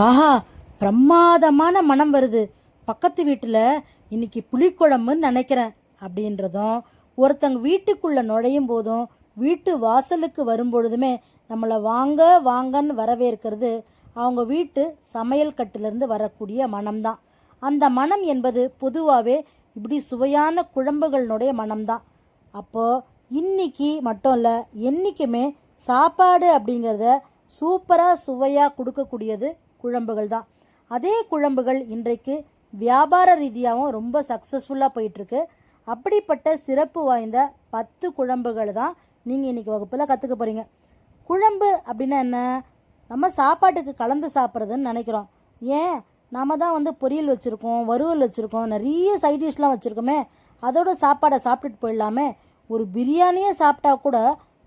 ஆஹா பிரமாதமான மனம் வருது. பக்கத்து வீட்டில் இன்னைக்கு புளிக்குழம்புன்னு நினைக்கிறேன் அப்படின்றதும் ஒருத்தங்க வீட்டுக்குள்ளே நுழையும் போதும் வீட்டு வாசலுக்கு வரும்பொழுதுமே நம்மளை வாங்க வாங்கன்னு வரவேற்கிறது அவங்க வீட்டு சமையல் கட்டிலிருந்து வரக்கூடிய மனம்தான். அந்த மனம் என்பது பொதுவாகவே இப்படி சுவையான குழம்புகளினுடைய மனம்தான். அப்போது இன்னைக்கு மட்டும் இல்லை என்றைக்குமே சாப்பாடு அப்படிங்கிறத சூப்பராக சுவையாக கொடுக்கக்கூடியது குழம்புகள் தான். அதே குழம்புகள் இன்றைக்கு வியாபார ரீதியாகவும் ரொம்ப சக்ஸஸ்ஃபுல்லாக போயிட்டுருக்கு. அப்படிப்பட்ட சிறப்பு வாய்ந்த பத்து குழம்புகள் தான் நீங்கள் இன்றைக்கி வகுப்பில் கற்றுக்க போகிறீங்க குழம்பு அப்படின்னா என்ன? நம்ம சாப்பாட்டுக்கு கலந்து சாப்பிட்றதுன்னு நினைக்கிறோம். ஏன்? நாம் தான் வந்து பொரியல் வச்சுருக்கோம் வறுவல் வச்சுருக்கோம் நிறைய சைட் டிஷ்லாம் வச்சுருக்கோமே. அதோட சாப்பாடை சாப்பிட்டுட்டு போயிடலாமே. ஒரு பிரியாணியே சாப்பிட்டா கூட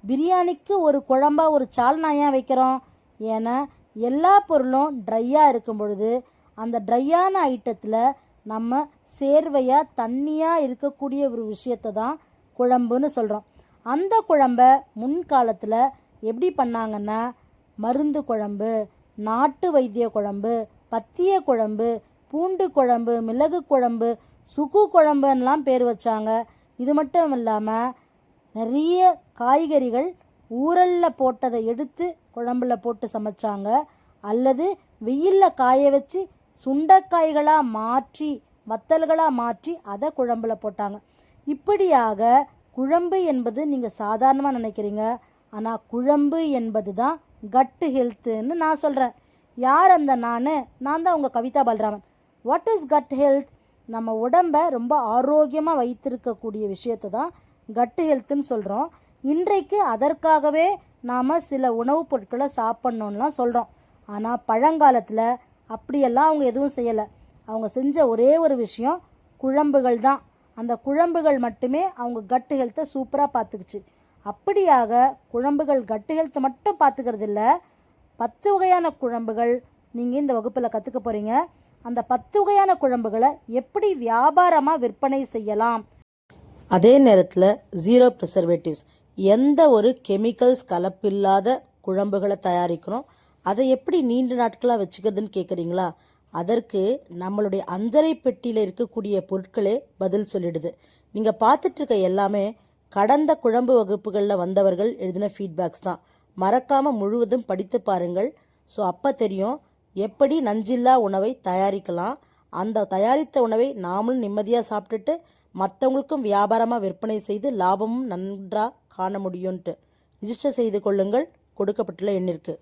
பிரியாணிக்கு ஒரு குழம்பா ஒரு சால்னா ஏன் வைக்கிறோம்? ஏன்னா எல்லா பொருளும் ட்ரையாக இருக்கும் பொழுது அந்த ட்ரையான ஐட்டத்தில் நம்ம சேர்வையாக தண்ணியாக இருக்கக்கூடிய ஒரு விஷயத்தை தான் குழம்புன்னு சொல்கிறோம் அந்த குழம்ப முன்காலத்தில் எப்படி பண்ணாங்கன்னா மருந்து குழம்பு நாட்டு வைத்திய குழம்பு பத்திய குழம்பு பூண்டு குழம்பு மிளகு குழம்பு சுக்கு குழம்புன்னெலாம் பேர் வச்சாங்க. இது மட்டும் இல்லாமல் நிறைய காய்கறிகள் ஊரல்ல போட்டதை எடுத்து குழம்புல போட்டு சமைச்சாங்க. அல்லது வெயிலில் காய வச்சு சுண்டைக்காய்களாக மாற்றி வத்தல்களாக மாற்றி அதை குழம்புல போட்டாங்க. இப்படியாக குழம்பு என்பது நீங்கள் சாதாரணமாக நினைக்கிறீங்க. ஆனால் குழம்பு என்பது தான் கட்டு ஹெல்த்துன்னு நான் சொல்கிறேன் யார் அந்த நான்? நான் தான் உங்கள் Kavitha Balraman. What is gut health நம்ம உடம்பை ரொம்ப ஆரோக்கியமாக வைத்திருக்கக்கூடிய விஷயத்தை தான் கட்டு ஹெல்த்துன்னு சொல்கிறோம் இன்றைக்கு அதற்காகவே நாம் சில உணவுப் பொருட்களை சாப்பிட்ணுன்னுலாம் சொல்கிறோம் ஆனால் பழங்காலத்தில் அப்படியெல்லாம் அவங்க எதுவும் செய்யலை. அவங்க செஞ்ச ஒரே ஒரு விஷயம் குழம்புகள் தான். அந்த குழம்புகள் மட்டுமே அவங்க கட்டு ஹெல்த்தை சூப்பராக பார்த்துக்குச்சு. அப்படியாக குழம்புகள் கட்டு ஹெல்த்தை மட்டும் பார்த்துக்கிறது இல்லை பத்து வகையான குழம்புகள் நீங்கள் இந்த வகுப்பில் கற்றுக்க போகிறீங்க அந்த பத்து வகையான குழம்புகளை எப்படி வியாபாரமாக விற்பனை செய்யலாம்? அதே நேரத்தில் ஜீரோ ப்ரிசர்வேட்டிவ்ஸ் எந்த ஒரு கெமிக்கல்ஸ் கலப்பில்லாத குழம்புகளை தயாரிக்கணும். அதை எப்படி நீண்ட நாட்களாக வச்சுக்கிறதுன்னு கேட்குறீங்களா அதற்கு நம்மளுடைய அஞ்சரை பெட்டியில் இருக்கக்கூடிய பொருட்களே பதில் சொல்லிடுது. நீங்கள் பார்த்துட்ருக்க எல்லாமே கடந்த குழம்பு வகுப்புகளில் வந்தவர்கள் எழுதின ஃபீட்பேக்ஸ் தான். மறக்காமல் முழுவதும் படித்து பாருங்கள். ஸோ அப்போ தெரியும் எப்படி நஞ்சில்லா உணவை தயாரிக்கலாம். அந்த தயாரித்த உணவை நாமளும் நிம்மதியாக சாப்பிட்டுட்டு மற்றவங்களுக்கும் வியாபாரமாக விற்பனை செய்து லாபமும் நன்றாக காண முடியும்ன்ட்டு. ரிஜிஸ்டர் செய்து கொள்ளுங்கள். கொடுக்கப்பட்டுள்ள எண்ணிற்கு.